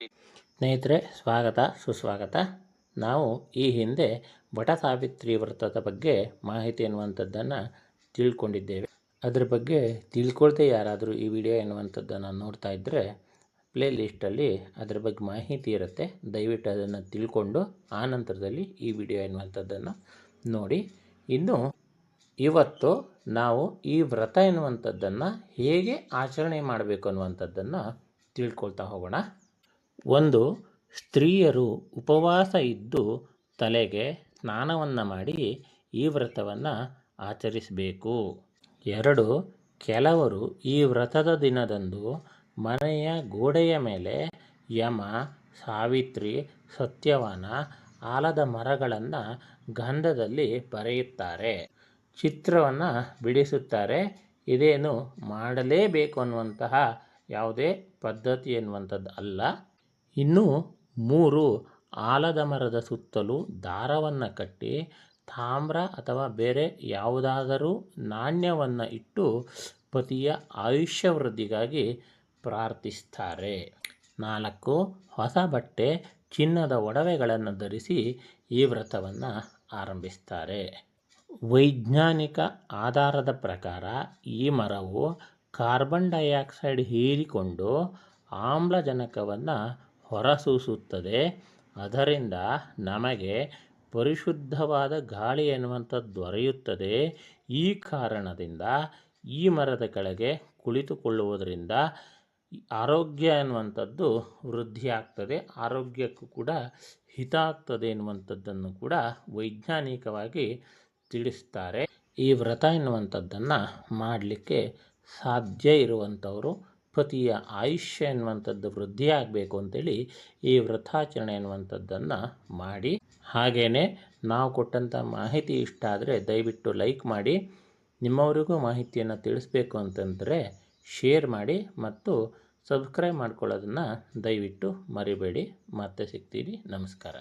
ಸ್ನೇಹಿತರೆ, ಸ್ವಾಗತ, ಸುಸ್ವಾಗತ. ನಾವು ಈ ಹಿಂದೆ ಬಟ ಸಾವಿತ್ರಿ ವ್ರತದ ಬಗ್ಗೆ ಮಾಹಿತಿ ಎನ್ನುವಂಥದ್ದನ್ನು ತಿಳ್ಕೊಂಡಿದ್ದೇವೆ. ಅದರ ಬಗ್ಗೆ ತಿಳ್ಕೊಳ್ದೆ ಯಾರಾದರೂ ಈ ವಿಡಿಯೋ ಎನ್ನುವಂಥದ್ದನ್ನು ನೋಡ್ತಾ ಇದ್ದರೆ ಪ್ಲೇ ಲಿಸ್ಟಲ್ಲಿ ಅದರ ಬಗ್ಗೆ ಮಾಹಿತಿ ಇರುತ್ತೆ. ದಯವಿಟ್ಟು ಅದನ್ನು ತಿಳ್ಕೊಂಡು ಆ ನಂತರದಲ್ಲಿ ಈ ವಿಡಿಯೋ ಎನ್ನುವಂಥದ್ದನ್ನು ನೋಡಿ. ಇನ್ನು ಇವತ್ತು ನಾವು ಈ ವ್ರತ ಎನ್ನುವಂಥದ್ದನ್ನು ಹೇಗೆ ಆಚರಣೆ ಮಾಡಬೇಕು ಅನ್ನುವಂಥದ್ದನ್ನು ತಿಳ್ಕೊಳ್ತಾ ಹೋಗೋಣ. ಒಂದು ಸ್ತ್ರೀಯರು ಉಪವಾಸ ಇದ್ದು ತಲೆಗೆ ಸ್ನಾನವನ್ನು ಮಾಡಿ ಈ ವ್ರತವನ್ನು ಆಚರಿಸಬೇಕು. ಎರಡು, ಕೆಲವರು ಈ ವ್ರತದ ದಿನದಂದು ಮನೆಯ ಗೋಡೆಯ ಮೇಲೆ ಯಮ, ಸಾವಿತ್ರಿ, ಸತ್ಯವಾನ, ಆಲದ ಮರಗಳನ್ನು ಗಂಧದಲ್ಲಿ ಬರೆಯುತ್ತಾರೆ. ಚಿತ್ರವನ್ನು ಬಿಡಿಸುತ್ತಾರೆ. ಇದೇನು ಮಾಡಲೇಬೇಕು ಅನ್ನುವಂತಹ ಯಾವುದೇ ಪದ್ಧತಿ ಎನ್ನುವಂಥದ್ದು ಅಲ್ಲ ಇನ್ನು ಮೂರು ಆಲದ ಮರದ ಸುತ್ತಲೂ ದಾರವನ್ನು ಕಟ್ಟಿ ತಾಮ್ರ ಅಥವಾ ಬೇರೆ ಯಾವುದಾದರೂ ನಾಣ್ಯವನ್ನು ಇಟ್ಟು ಪತಿಯ ಆಯುಷ್ಯ ವೃದ್ಧಿಗಾಗಿ ಪ್ರಾರ್ಥಿಸ್ತಾರೆ. ನಾಲ್ಕು, ಹೊಸ ಬಟ್ಟೆ, ಚಿನ್ನದ ಒಡವೆಗಳನ್ನು ಧರಿಸಿ ಈ ವ್ರತವನ್ನು ಆರಂಭಿಸ್ತಾರೆ. ವೈಜ್ಞಾನಿಕ ಆಧಾರದ ಪ್ರಕಾರ ಈ ಮರವು ಕಾರ್ಬನ್ ಡೈಆಕ್ಸೈಡ್ ಹೀರಿಕೊಂಡು ಆಮ್ಲಜನಕವನ್ನು ಹೊರಸೂಸುತ್ತದೆ. ಅದರಿಂದ ನಮಗೆ ಪರಿಶುದ್ಧವಾದ ಗಾಳಿ ಎನ್ನುವಂಥದ್ದು ದೊರೆಯುತ್ತದೆ. ಈ ಕಾರಣದಿಂದ ಈ ಮರದ ಕೆಳಗೆ ಕುಳಿತುಕೊಳ್ಳುವುದರಿಂದ ಆರೋಗ್ಯ ಎನ್ನುವಂಥದ್ದು ವೃದ್ಧಿಯಾಗ್ತದೆ. ಆರೋಗ್ಯಕ್ಕೂ ಕೂಡ ಹಿತ ಆಗ್ತದೆ ಎನ್ನುವಂಥದ್ದನ್ನು ಕೂಡ ವೈಜ್ಞಾನಿಕವಾಗಿ ತಿಳಿಸ್ತಾರೆ. ಈ ವ್ರತ ಎನ್ನುವಂಥದ್ದನ್ನು ಮಾಡಲಿಕ್ಕೆ ಸಾಧ್ಯ ಇರುವಂಥವರು ಪತಿಯ ಆಯುಷ್ಯ ಎನ್ನುವಂಥದ್ದು ವೃದ್ಧಿಯಾಗಬೇಕು ಅಂತೇಳಿ ಈ ವ್ರತಾಚರಣೆ ಎನ್ನುವಂಥದ್ದನ್ನು ಮಾಡಿ. ಹಾಗೆಯೇ ನಾವು ಕೊಟ್ಟಂಥ ಮಾಹಿತಿ ಇಷ್ಟ ಆದರೆ ದಯವಿಟ್ಟು ಲೈಕ್ ಮಾಡಿ, ನಿಮ್ಮವರಿಗೂ ಮಾಹಿತಿಯನ್ನು ತಿಳಿಸ್ಬೇಕು ಅಂತಂದರೆ ಶೇರ್ ಮಾಡಿ ಮತ್ತು ಸಬ್ಸ್ಕ್ರೈಬ್ ಮಾಡ್ಕೊಳ್ಳೋದನ್ನು ದಯವಿಟ್ಟು ಮರಿಬೇಡಿ. ಮತ್ತೆ ಸಿಗ್ತೀವಿ ನಮಸ್ಕಾರ.